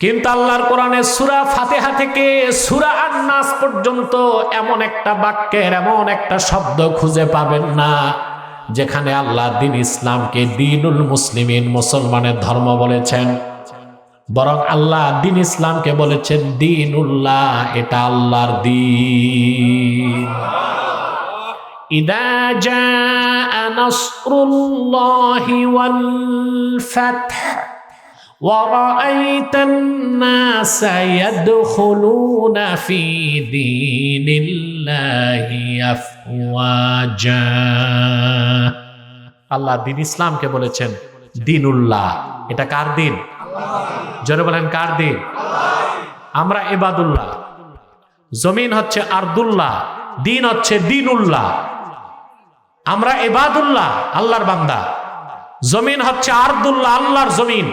কিন্তু আল্লাহর কোরআনে সুরা ফাতেহা থেকে সুরা আন্নাস পর্যন্ত এমন একটা বাক্যের এমন একটা শব্দ খুঁজে পাবেন না যেখানে আল্লাহ দিন ইসলামকে দিনুল মুসলিমিন মুসলমানের ধর্ম বলেছেন বরং আল্লাহ দিন ইসলামকে বলেছেন দিনুল্লাহ এটা আল্লাহর দিন إذا جاء نصر الله والفتح ورأيت الناس يدخلون في دين الله أفواجا আল্লাহ দিন ইসলামকে বলেছেন দিনুল্লাহ এটা কার দিন জোরে বলেন কার দিন আমরা এবাদুল্লাহ জমিন হচ্ছে আর্দুল্লাহ দিন হচ্ছে দিনুল্লাহ আমরা এবাদুল্লাহ আল্লাহর বান্দা জমিন হচ্ছে আর্দুল্লাহ আল্লাহর জমিন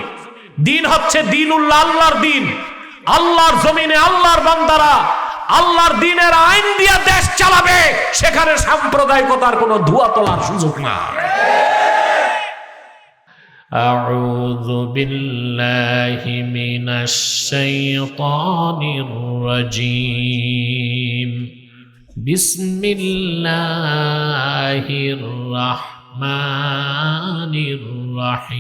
দিন হচ্ছে দিনুল্লাহ আল্লাহর দিন আল্লাহর জমিনে আল্লাহর বান্দারা আল্লাহর দিনের আইন দিয়া দেশ চালাবে সেখানে সাম্প্রদায়িকতার কোনো ধোয়া তোলার সুযোগ না أعوذ بالله من الشيطان الرجيم بسم الله الرحمن الرحيم.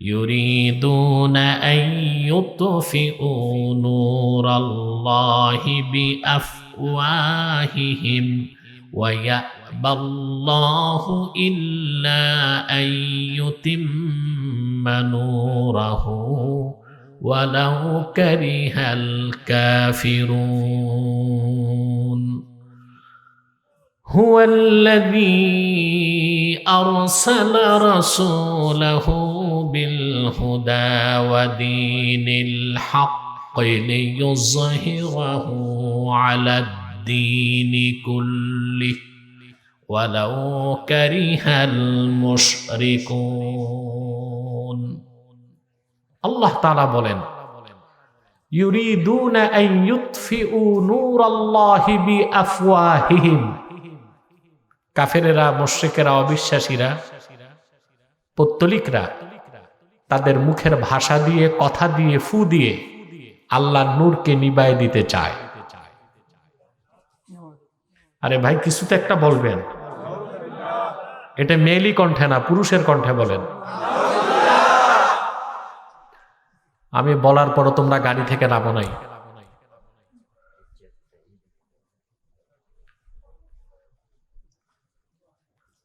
يريدون أن يطفئوا نور الله بأفواههم ويأبى الله إلا أن يتم نوره. ولو كره الكافرون. هو الذي أرسل رسوله بالهدى ودين الحق ليظهره على الدين كله ولو كره المشركون আল্লাহ তাআলা বলেন ইউরিদুনা আন ইউতফিউ নূরাল্লাহি বিআফওয়াহিহিম কাফেরেরা, মুশরিকেরা, অবিশ্বাসীরা, পত্তলিকরা তাদের মুখের ভাষা দিয়ে, কথা দিয়ে, ফু দিয়ে আল্লাহ নূরকে নিবায় দিতে চায়। আরে ভাই, কিছু তো একটা বলবেন। এটা মেয়েলি কণ্ঠে না, পুরুষের কণ্ঠে বলেন। আমি বলার পরও তোমরা গাড়ি থেকে নামো নাই।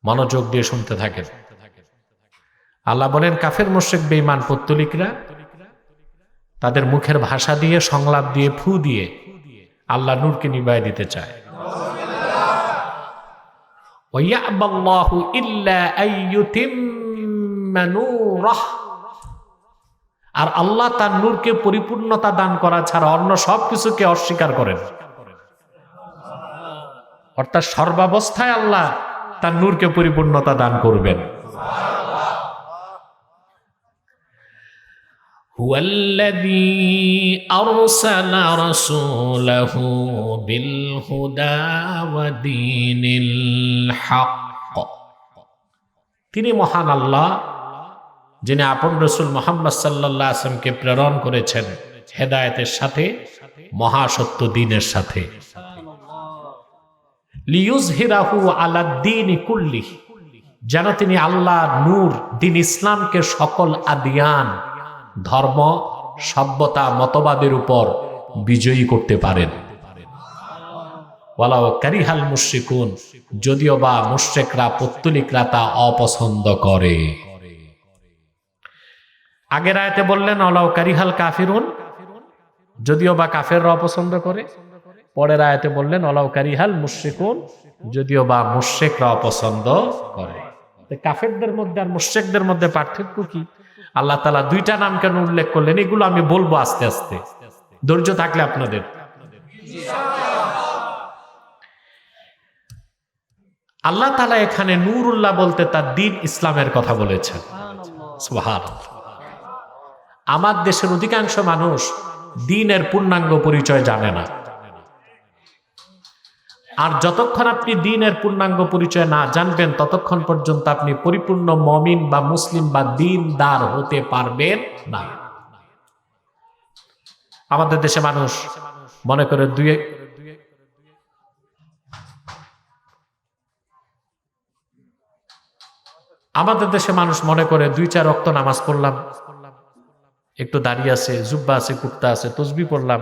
মনোযোগ দিয়ে শুনতে থাকেন। আল্লাহ বলেন, কাফের মোশেক বেইমান পত্তলিকরা, তাদের মুখের ভাষা দিয়ে, সংলাপ দিয়ে, ফু দিয়ে আল্লাহ নূরকে নিবায় দিতে চায়। আর আল্লাহ তার নূরকে পরিপূর্ণতা দান করা ছাড়া অন্য সব কিছুকে অস্বীকার করেন। অর্থাৎ সর্বাবস্থায় আল্লাহ তার নূরকে পরিপূর্ণতা দান করবেন هو الذي أرسل رسوله بالهدى ودين الحق তিনি মহান আল্লাহ যিনি আপন রসুল মোহাম্মদ সাল্লাহ আসলামকে প্রেরণ করেছেন হেদায়েতের সাথে মহাসত্য দিনের সাথে লিউজহিরাহু আলাদ্দিন কুল্লি যেন তিনি আল্লাহ নূর, দিন ইসলামকে সকল আদিয়ান, ধর্ম, সভ্যতা, মতবাদের উপর বিজয়ী করতে পারেন। ওয়ালাও কারিহাল মুশ্রিকুন, যদিও বা মুশ্রেকরা, পত্তলিকরা তা অপছন্দ করে। আগের আয়তে বললেন অলাও কারিহাল কাফিরুন, যদিও বা কাফেররা অপছন্দ করে পরের আয়াতে বললেন অলাউ হাল মুশ্রিকুন যদিও বা মুশ্রেকরা অপছন্দ করে। কাফেরদের মধ্যে আর মুশ্রেকদের মধ্যে পার্থক্য কি? আল্লাহ তালা দুইটা নাম কেন উল্লেখ করলেন, এগুলো আমি বলব আস্তে আস্তে। ধৈর্য থাকলে আপনাদের। আল্লাহ তালা এখানে নূরুল্লাহ বলতে তার দিন ইসলামের কথা বলেছেন। আমার দেশের অধিকাংশ মানুষ দিনের পূর্ণাঙ্গ পরিচয় জানে না। আর যতক্ষণ আপনি দিনের পূর্ণাঙ্গ পরিচয় না জানবেন, ততক্ষণ পর্যন্ত আপনি পরিপূর্ণ মমিন বা মুসলিম বা দিনদার হতে পারবেন না। আমাদের দেশে মানুষ মনে করে দুই আমাদের দেশে মানুষ মনে করে দুই চার রক্ত নামাজ পড়লাম, একটু দাঁড়িয়ে আছে, জুব্বা আছে, কুর্তা আছে, তসবি পড়লাম,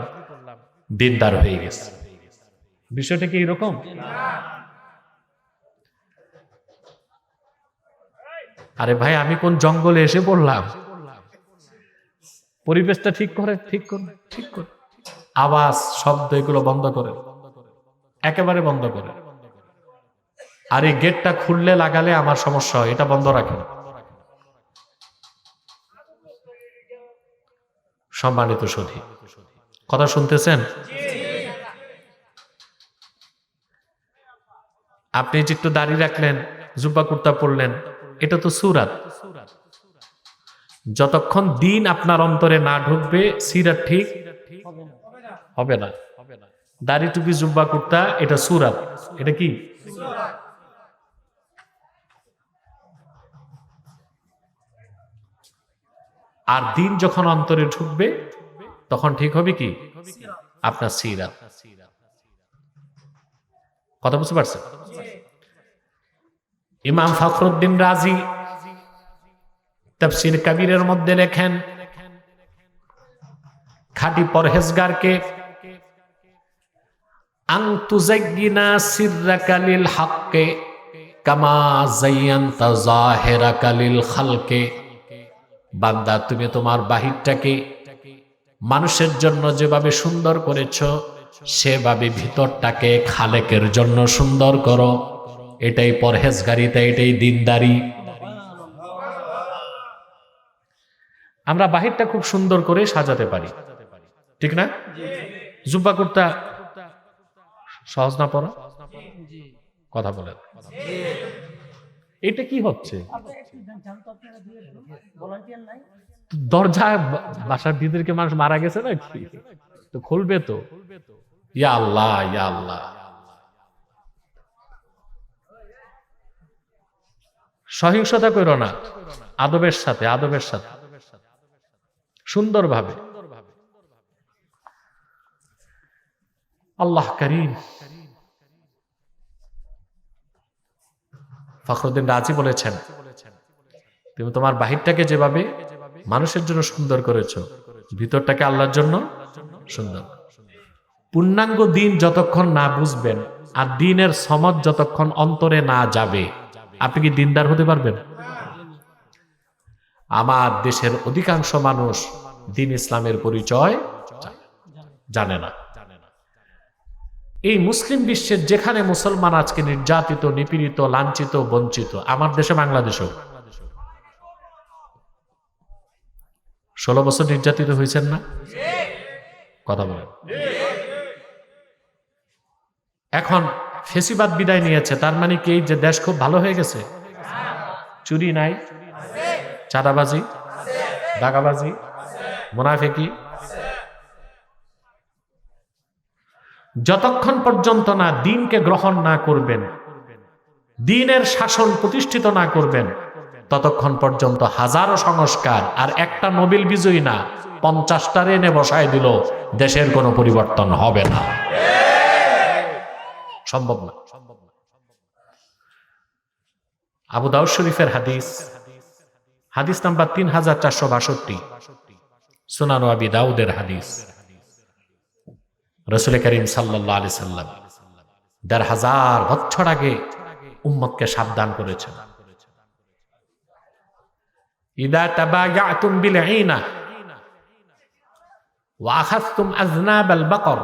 দিনদার হয়ে গেছে। বিষয়টা কি এরকম? আরে ভাই, আমি কোন জঙ্গলে এসে পড়লাম? পরিবেশটা ঠিক করে ঠিক করে ঠিক করে। আওয়াজ, শব্দ এগুলো বন্ধ করে। একেবারে বন্ধ করে। আর এই গেটটা খুললে, লাগালে আমার সমস্যা হয়, এটা বন্ধ রাখেন সম্মানিত সধী কথা শুনতেছেন? আপনি যে একটু দাঁড়িয়ে রাখলেন, জুব্বা কুর্তা পড়লেন এটা তো সুরাত। যতক্ষণ দিন আপনার অন্তরে না ঢুকবে, সিরাত ঠিক হবে না। দাড়ি টুপি, জুব্বা কুর্তা, এটা সুরাত। এটা কি? আর দিন যখন অন্তরে ঢুকবে, তখন ঠিক হবে কি? আপনার সিরাত। কথা বুঝতে পারছেন ইমাম ফখরুদ্দিন রাজি, তফসির কবিরের মধ্যে লেখেন, খাঁটি পরহেজগারকে সিররাকালিল কামা জাহেরাকালিল খালকে। বান্দা, তুমি তোমার বাহিরটাকে মানুষের জন্য যেভাবে সুন্দর করেছ সেভাবে ভিতরটাকে খালেকের জন্য সুন্দর করো। এটাই পরহেজগারিতা এটাই দিনদারি। আমরা বাহিরটা খুব সুন্দর করে সাজাতে পারি। ঠিক না? জুব্বা কুর্তা, সহজ না পড়া কথা বলেন। এটা কি হচ্ছে? দরজা, বাসার দিদেরকে মানুষ মারা গেছে না তো খুলবে তো? ইয়া আল্লাহ ইয়া আল্লাহ। সহিংসতা করো না। আদবের সাথে আদবের সাথে। সুন্দরভাবে। আল্লাহ করিম। ফখরুদ্দিন রাজি বলেছেন, তুমি তোমার বাহিরটাকে যেভাবে মানুষের জন্য সুন্দর করেছ, ভিতরটাকে আল্লাহর জন্য সুন্দর। পূর্ণাঙ্গ দিন যতক্ষণ না বুঝবেন আর দিনের সমত যতক্ষণ অন্তরে না যাবে, আপনি কি দিনদার হতে পারবেন? আমার দেশের অধিকাংশ মানুষ দিন ইসলামের পরিচয় জানে না। এই মুসলিম বিশ্বের যেখানে মুসলমান আজকে নির্যাতিত, নিপীড়িত, লাঞ্ছিত, বঞ্চিত, আমার দেশে বাংলাদেশও। ষোলো বছর নির্যাতিত হয়েছেন না? কথা বলেন। এখন ফেসিবাদ বিদায় নিয়েছে, তার মানে কি যে দেশ খুব ভালো হয়ে গেছে? চুরি নাই? চাঁদাবাজি? দাগাবাজি? মোনাফেকি? যতক্ষণ পর্যন্ত না দিনকে গ্রহণ না করবেন, দিনের শাসন প্রতিষ্ঠিত না করবেন ততক্ষণ পর্যন্ত হাজারো সংস্কার, আর একটা নোবেল বিজয়ী না, পঞ্চাশটা এনে বসায় দিল, দেশের কোনো পরিবর্তন হবে না। সম্ভব না। আবু দাউদ শরীফের হাদিস হাদিস নাম্বার তিন হাজার চারশো বাষট্টি, সুনানো আবি দাউদের হাদিস। রসুল করিম আলি সাল্লাম দেড় হাজার বছর আগে উম্মতকে সাবধান করেছেন। ইদা তাবায়াতুম বিল ঈনা ওয়া আখাযতুম আযনাবাল বাকর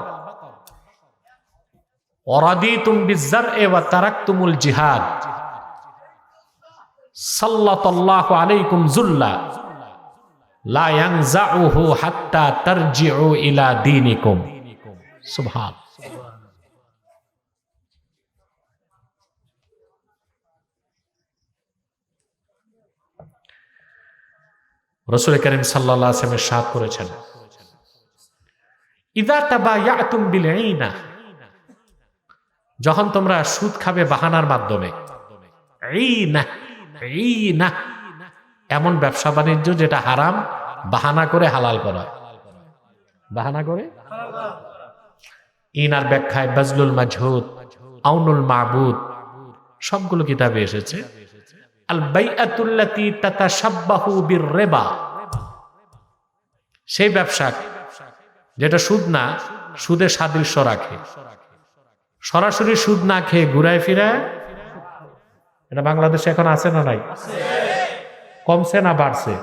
ওরাদিতুম বিয-যার'i ওয়া তারাকতুমুল জিহাদ সাল্লাতাল্লাহু আলাইকুম যুল্লা লা ইয়ানজাউহু হাত্তা তারজিউ ইলা দীনিকুম সুবহান রসুল করিম সাল্লাহ আসলামের সাথ করেছেন ইদা তাবা ইয়াতুম বিল ঈনা যখন তোমরা সুদ খাবে বাহানার মাধ্যমে। না এমন ব্যবসা বাণিজ্য যেটা হারাম, বাহানা করে হালাল করা। বাহানা করে? ইনার ব্যাখ্যায় বাজলুল মাজহুদ, আউনুল মাহবুদ সবগুলো কিতাবে এসেছে। আল বাইআতুল্লাতি তাতাশাব্বাহু বিররিবা। সেই ব্যবসা যেটা সুদ না, সুদে সাদৃশ্য রাখে সরাসরি সুদ না খেয়ে ঘুরায় ফিরায়? এটা বাংলাদেশে এখন আছে না নাই? কমছে না বাড়ছে?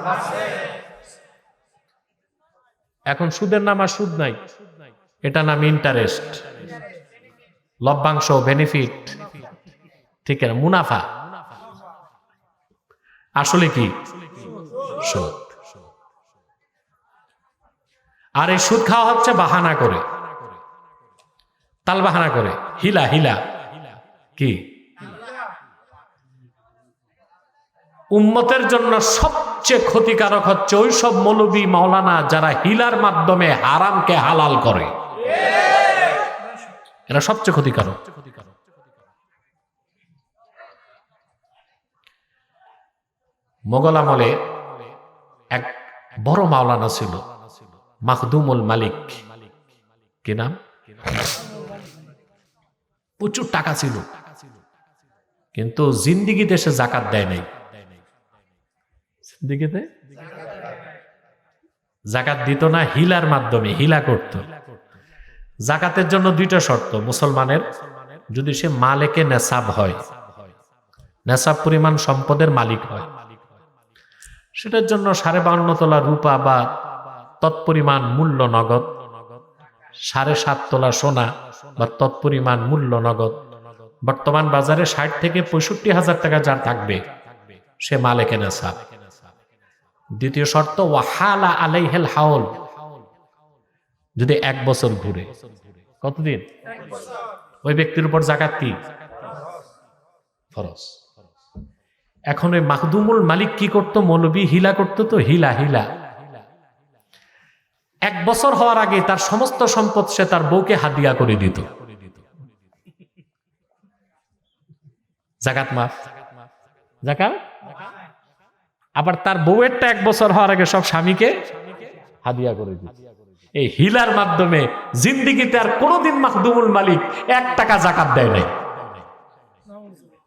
এখন সুদের নাম আর সুদ নাই। এটা নাম ইন্টারেস্ট। লভ্যাংশ, বেনিফিট। ঠিক আছে মুনাফা। আসলে কি? সুদ। আর এই সুদ খাওয়া হচ্ছে বাহানা করে। তাল বাহানা করে। হিলা হিলা। কি? উম্মতের জন্য সবচেয়ে ক্ষতিকারক হচ্ছে ওই সব মৌলবী মাওলানা যারা হিলার মাধ্যমে হারামকে হালাল করে। এরা সবচেয়ে ক্ষতিকারক। মোগল আমলে এক বড় মাওলানা ছিল মাহদুমুল মালিক। কি নাম? প্রচুর টাকা ছিল, কিন্তু জিন্দিগিতে সে জাকাত দেয় নাই। জিন্দিগিতে? জাকাত দিত না, হিলার মাধ্যমে, হিলা করত। জাকাতের জন্য দুইটা শর্ত, মুসলমানের যদি সে মালেকে নেশাব হয় নেশাব পরিমাণ সম্পদের মালিক হয়। সেটার জন্য সাড়ে বান্ন তোলা রূপা বা তৎপরিমাণ মূল্য নগদ, সাড়ে সাত তোলা সোনা বা তৎপরিমাণ মূল্য নগদ। বর্তমান বাজারে ষাট থেকে পঁয়ষট্টি হাজার টাকা যার থাকবে, সে মালেকে নেশাব দ্বিতীয় শর্ত, ওয়াহালা আলাইহেল হাওল যদি এক বছর ঘুরে, কতদিন? ওই ব্যক্তির উপর জাকাত কি? ফরজ। এখন ওই মাহদুমুল মালিক কি করতো, মৌলবী হিলা করতো তো, হিলা হিলা। এক বছর হওয়ার আগে তার সমস্ত সম্পদ সে তার বউকে হাদিয়া করে দিত। জাকাত মাফ। জাকাত? আবার তার বউয়েরটা এক বছর হওয়ার আগে সব স্বামীকে হাদিয়া করে দিত। এই হিলার মাধ্যমে জিন্দিগিতে আর কোনোদিন মাহদুমুল মালিক এক টাকা জাকাত দেয় নাই।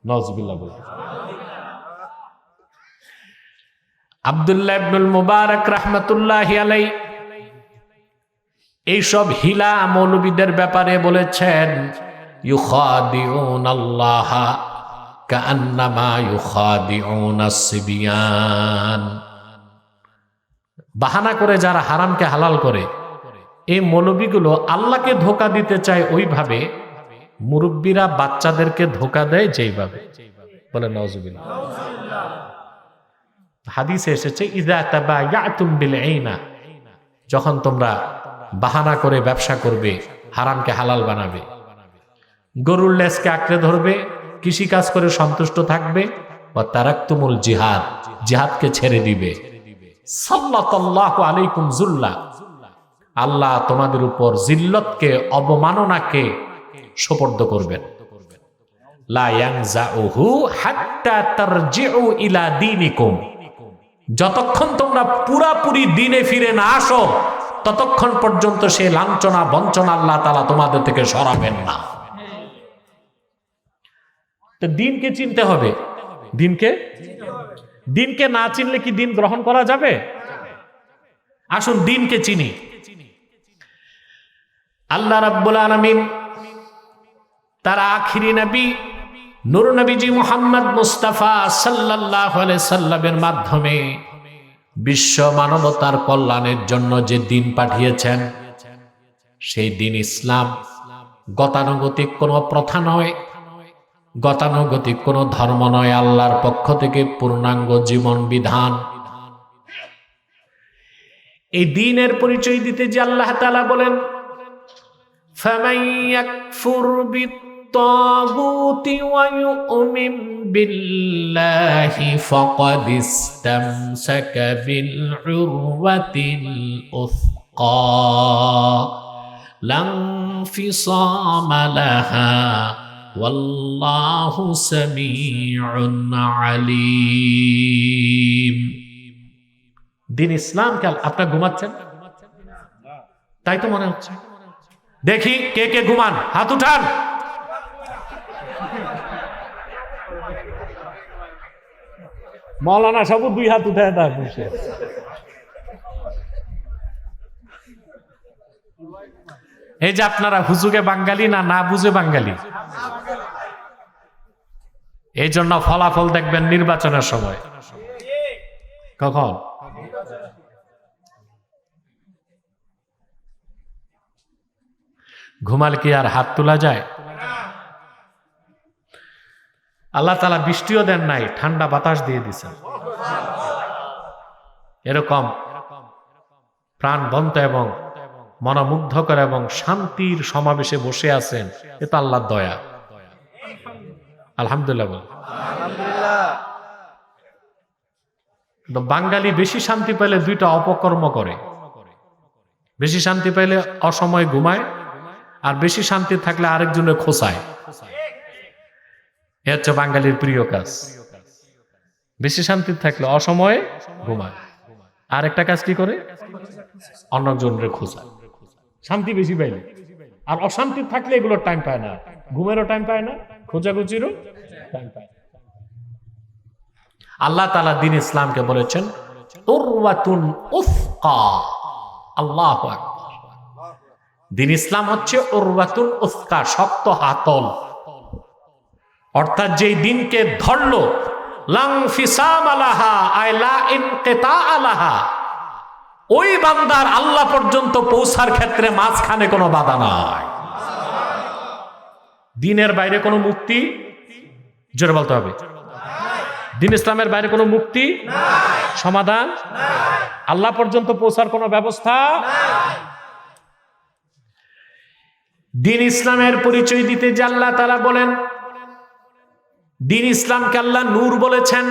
নজবিল্লা বলে। আবদুল্লাহ ইবনুল মুবারক রাহমাতুল্লাহ আলাই এইসব হিলা মৌলবীদের ব্যাপারে বলেছেন বাহানা করে যারা হারামকে হালাল করে, এই মৌলবীগুলো আল্লাহকে ধোকা দিতে চায় ওইভাবে, মুরব্বীরা বাচ্চাদেরকে ধোকা দেয় যেইভাবে। বলে নজবিল্লা হাদিসে এসেছে, ইদা তাবা ইয়াতুম বিল আইনা যখন তোমরা বাহানা করে ব্যবসা করবে, হারামকে হালাল বানাবে। গরুর লেসকে আঁকড়ে ধরবে কৃষি কাজ করে সন্তুষ্ট থাকবে ও তারাক্তুমুল জিহাদ, জিহাদকে ছেড়ে দিবে। সাল্লাল্লাহু আলাইকুম জুল্লা, আল্লাহ তোমাদের উপর জিল্লতকে, অবমাননাকে সোপর্দ করবেন। লা ইয়ানজাউহু হাত্তা তারজিউ ইলা দীনিকুম। যতক্ষণ তোমরা পুরাপুরি দিনে ফিরে না আসো, ততক্ষণ পর্যন্ত সে লাঞ্ছনা, বঞ্চনা আল্লাহ তালা তোমাদের থেকে সরাবেন না। তো দিনকে চিনতে হবে। দিনকে? দিনকে না চিনলে কি দিন গ্রহণ করা যাবে? আসুন দিনকে চিনি। আল্লাহ রাব্বুল আলামিন তার আখিরি নবী নুরনবীজি মোহাম্মদ মুস্তাফা সাল্লাহ সাল্লামের মাধ্যমে বিশ্ব মানবতার কল্যাণের জন্য যে দিন পাঠিয়েছেন, সেই দিন ইসলাম গতানুগতিক কোনো প্রথা নয়, গতানুগতিক কোনো ধর্ম নয়, আল্লাহর পক্ষ থেকে পূর্ণাঙ্গ জীবন বিধান। এই দিনের পরিচয় দিতে যে আল্লাহ বলেন بالطاغوت ويؤمن بالله فقد استمسك بالعروة الأثقى لا انفصام لها والله سميع عليم দিন ইসলামকে আপনার ঘুমাচ্ছেন তাই তো মনে হচ্ছে দেখি কে কে ঘুমান হাত উঠান মৌলানা সবু দুই হাত উঠে দেয় বসে। এই যে আপনারা হুজুগে বাঙালি না না বুঝে বাঙালি? এই জন্য ফলাফল দেখবেন নির্বাচনের সময়। কখন? ঘুমাল কি আর হাত তোলা যায়? আল্লাহ তালা বৃষ্টিও দেন নাই, ঠান্ডা বাতাস দিয়ে দিছেন। এরকম প্রাণ বন্ত এবং মনোমুগ্ধকর এবং শান্তির সমাবেশে বসে আছেন, এ তো আল্লাহর দয়া। আলহামদুলিল্লাহ বাঙালি বেশি শান্তি পাইলে দুইটা অপকর্ম করে। বেশি শান্তি পাইলে অসময় ঘুমায়, আর বেশি শান্তি থাকলে আরেকজনের খোসায় এ হচ্ছে বাঙালির প্রিয় কাজ। বেশি শান্তি থাকলে অসময়ে ঘুমায়। আর একটা কাজ কি করে? অন্যজনের খোঁজায় শান্তি বেশি পাইলে। আর অশান্তি থাকলে এগুলোর টাইম পায় না। ঘুমেরও টাইম পায় না খোঁজাখুচিরও টাইম পায় আল্লাহ তালা দিন ইসলামকে বলেছেন আল্লাহ। দিন ইসলাম হচ্ছে উরওয়াতুন উফকা, শক্ত হাতল। অর্থাৎ যেই দিনকে ধরলো, লাং ফিসাম আলাহা আয়লা ইনকেতা আলাহা। ওই বান্দার আল্লাহ পর্যন্ত পৌঁছার ক্ষেত্রে মাঝখানে কোনো বাধা নাই। দিনের বাইরে কোনো মুক্তি? জোরে বলতে হবে। দিন ইসলামের বাইরে কোনো মুক্তি? সমাধান? আল্লাহ পর্যন্ত পৌঁছার কোনো ব্যবস্থা? দিন ইসলামের পরিচয় দিতে যে আল্লাহ তারা বলেন দিন ইসলামকে আল্লাহ নূর বলেছেন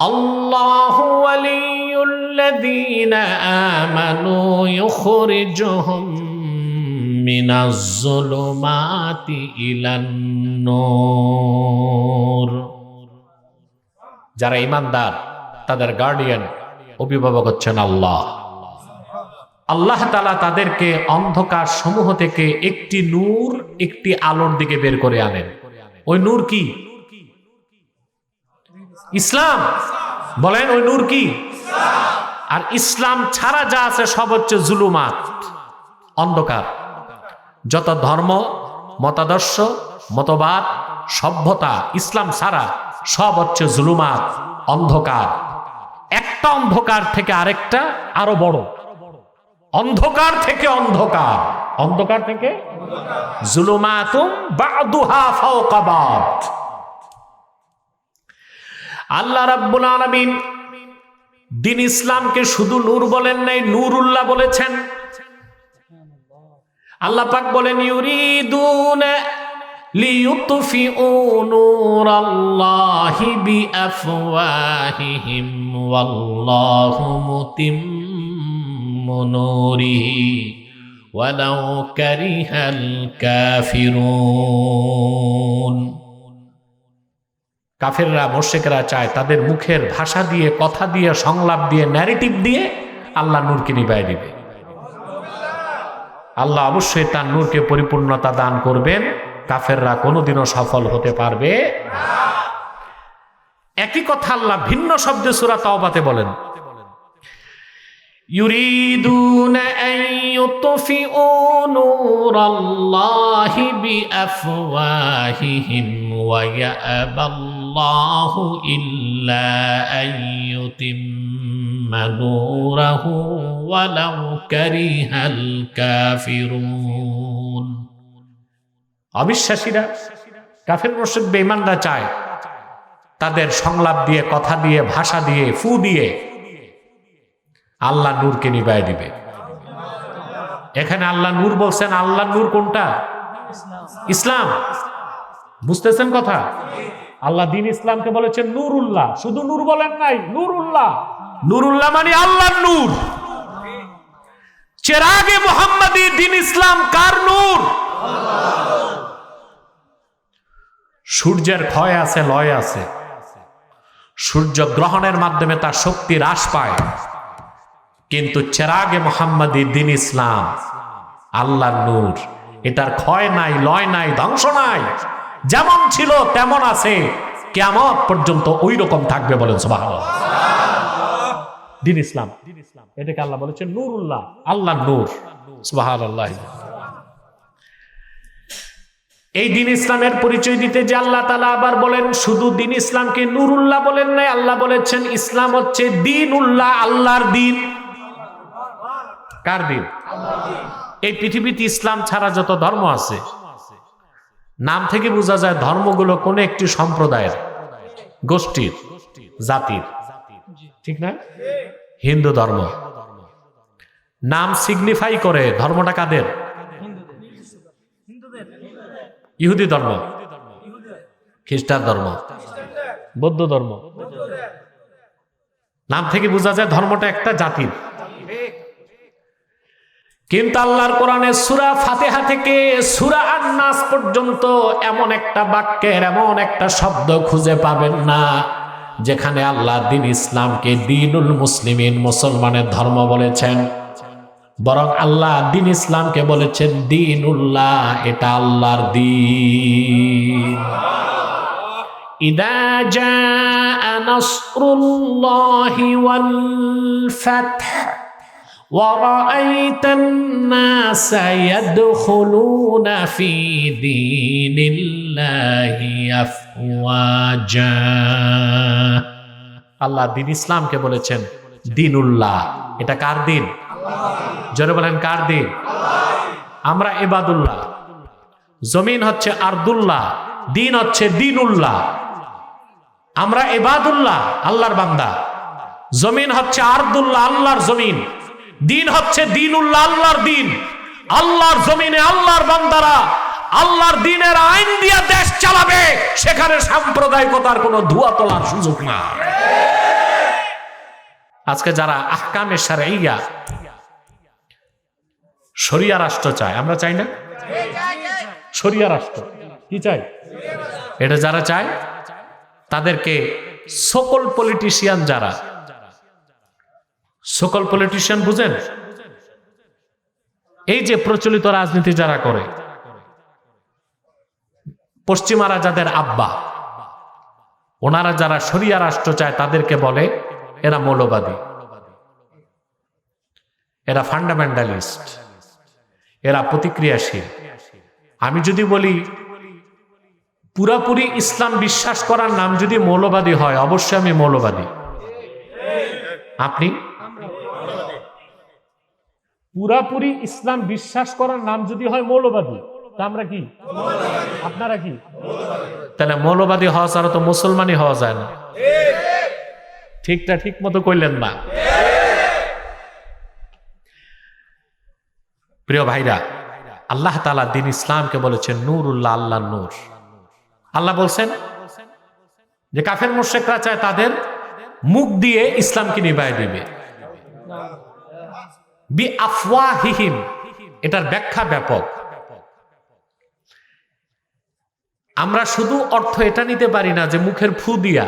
الله ولي الذين آمنوا يخرجهم من الظلمات إلى النور যারা ইমানদার তাদের গার্ডিয়ান অভিভাবক হচ্ছেন আল্লাহ আল্লাহ তালা তাদেরকে অন্ধকার সমূহ থেকে একটি নূর একটি আলোর দিকে বের করে আনেন ওই নূর কি? ইসলাম। বলেন ওই নূর কি? আর ইসলাম ছাড়া যা আছে সব হচ্ছে জুলুমাত, অন্ধকার। যত ধর্ম, মতাদর্শ, মতবাদ, সভ্যতা, ইসলাম ছাড়া সব হচ্ছে জুলুমাত, অন্ধকার। একটা অন্ধকার থেকে আরেকটা আরও বড়। অন্ধকার থেকে অন্ধকার। অন্ধকার থেকে? আল্লাহ রাব্বুল আলামিন দিন ইসলামকে শুধু নূর বলেন নাই, নূরুল্লাহ বলেছেন। আল্লাহ পাক বলেন, ইউরিদুনা লিইউতফিউ নূরাল্লাহি বিআফওয়াহিহিম, ওয়াল্লাহু মুতিম্মু নূরিহি ওয়ালাউ কারিহাল কাফিরুন। কাফেররা মোর্শেকেরা চায় তাদের মুখের ভাষা দিয়ে, কথা দিয়ে, সংলাপ দিয়ে ন্যারেটিভ দিয়ে আল্লাহ নূরকে নিবাই দিবে। আল্লাহ অবশ্যই তার নূরকে পরিপূর্ণতা দান করবেন। কাফেররা কোনোদিনও সফল হতে পারবে একই কথা আল্লাহ ভিন্ন শব্দে সুরা তাওবাতে বলেন। يريدون أن يطفئوا نور الله بأفواههم ويأبى الله إلا أن يتم نوره ولو كره الكافرون অবিশ্বাসীরা কাফের মোর্শেদ বেঈমানরা চায় তাদের সংলাপ দিয়ে কথা দিয়ে ভাষা দিয়ে ফু দিয়ে আল্লাহ নূরকে নিবাই দিবে। এখানে আল্লাহ নূর বলছেন, আল্লাহ নূর কোনটা? ইসলাম। বুঝতেছেন কথা? আল্লাহ দিন ইসলামকে বলেছেন, নূরুল্লাহ। শুধু নূর বলেন নাই, নূরুল্লাহ। নূরুল্লাহ মানে আল্লাহ নূর। চেরাগে মোহাম্মদী দিন ইসলাম কার নূর? সূর্যের ক্ষয় আছে, লয় আছে। সূর্য গ্রহণের মাধ্যমে তার শক্তি হ্রাস পায়। কিন্তু চেরাগে মোহাম্মদী দিন ইসলাম আল্লাহ নূর। এটার ক্ষয় নাই, লয় নাই, ধ্বংস নাই। যেমন ছিল, তেমন আছে। কেমন পর্যন্ত ওই রকম থাকবে বলেন সুবাহ দিন ইসলাম। এটাকে আল্লাহ বলেছেন নূরুল্লাহ আল্লাহ নূর। সুবাহ এই দিন ইসলামের পরিচয় দিতে যে আল্লাহ তালা আবার বলেন, শুধু দিন ইসলামকে নুরুল্লাহ বলেন নাই, আল্লাহ বলেছেন, ইসলাম হচ্ছে দিন উল্লাহ আল্লাহর দিন। কার দিন? এই পৃথিবীতে ইসলাম ছাড়া যত ধর্ম আছে, নাম থেকে বোঝা যায় ধর্মগুলো কোন একটি সম্প্রদায়ের, গোষ্ঠীর, জাতির। ঠিক না? হিন্দু ধর্ম। নাম সিগনিফাই করে ধর্মটা কাদের? ইহুদি ধর্ম। খ্রিস্টান ধর্ম। বৌদ্ধ ধর্ম। নাম থেকে বোঝা যায় ধর্মটা একটা জাতির। কিন্তু আল্লাহর কোরআনে সুরা ফাতেহা থেকে সুরা আন্নাস পর্যন্ত এমন একটা বাক্যের এমন একটা শব্দ খুঁজে পাবেন না যেখানে আল্লাহ দিন ইসলামকে দিনুল মুসলিমিন মুসলমানের ধর্ম বলেছেন বরং আল্লাহ দিন ইসলামকে বলেছেন দিনুল্লাহ এটা আল্লাহর দিন إذا جاء نصر الله والفتح ورأيت الناس يدخلون في دين الله أفواجا আল্লাহ দিন ইসলামকে বলেছেন দিনুল্লাহ এটা কার দিন জোরে বলেন কার দিন আমরা এবাদুল্লাহ জমিন হচ্ছে আরদুল্লাহ দিন হচ্ছে দিনুল্লাহ আমরা এবাদুল্লাহ আল্লাহর বান্দা জমিন হচ্ছে আরদুল্লাহ আল্লাহর জমিন দিন হচ্ছে দিনুল্লাহ, আল্লাহর দিন। আল্লাহর জমিনে আল্লাহর বান্দারা, আল্লাহর দিনের আইন দিয়া দেশ চালাবে, সেখানে সাম্প্রদায়িকতার কোনো ধোয়া তোলার সুযোগ না আজকে যারা আহকামে সারাইয়া শরিয়া রাষ্ট্র চায়, আমরা চাই না? শরিয়া রাষ্ট্র, কি চাই? এটা যারা চায়, তাদেরকে সকল পলিটিশিয়ান যারা সকল পলিটিশিয়ান বুঝেন? এই যে প্রচলিত রাজনীতি যারা করে, পশ্চিমারা যাদের আব্বা, ওনারা যারা শরিয়া রাষ্ট্র চায় তাদেরকে বলে এরা মৌলবাদী। এরা ফান্ডামেন্টালিস্ট এরা প্রতিক্রিয়াশীল। আমি যদি বলি, পুরাপুরি ইসলাম বিশ্বাস করার নাম যদি মৌলবাদী হয়, অবশ্যই আমি মৌলবাদী। আপনি? পুরাপুরি ইসলাম বিশ্বাস করার নাম যদি হয় মৌলবাদী, তা আমরা কি? আপনারা কি? তাহলে মৌলবাদী হওয়া ছাড়া তো মুসলমানই হওয়া যায় না। ঠিকটা ঠিক মতো কইলেন না। প্রিয় ভাইরা, আল্লাহ তালা দিন ইসলামকে বলেছেন, নূরুল্লাহ আল্লাহ নূর। আল্লাহ বলছেন যে, কাফের মোশেকরা চায় তাদের মুখ দিয়ে ইসলামকে নিবাই দিবে। বি আফওয়াহিহিম এটার ব্যাখ্যা ব্যাপক। আমরা শুধু অর্থ এটা নিতে পারি না যে মুখের ফু দিয়া।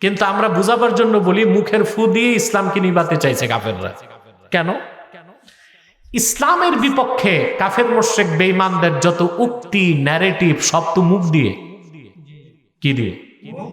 কিন্তু আমরা বুঝাবার জন্য বলি মুখের ফু দিয়ে ইসলামকে নিবাতে চাইছে কাফেররা। কেন? ইসলামের বিপক্ষে কাফের মোশেক বেইমানদের যত উক্তি ন্যারেটিভ সব তো মুখ দিয়ে। কি দিয়ে?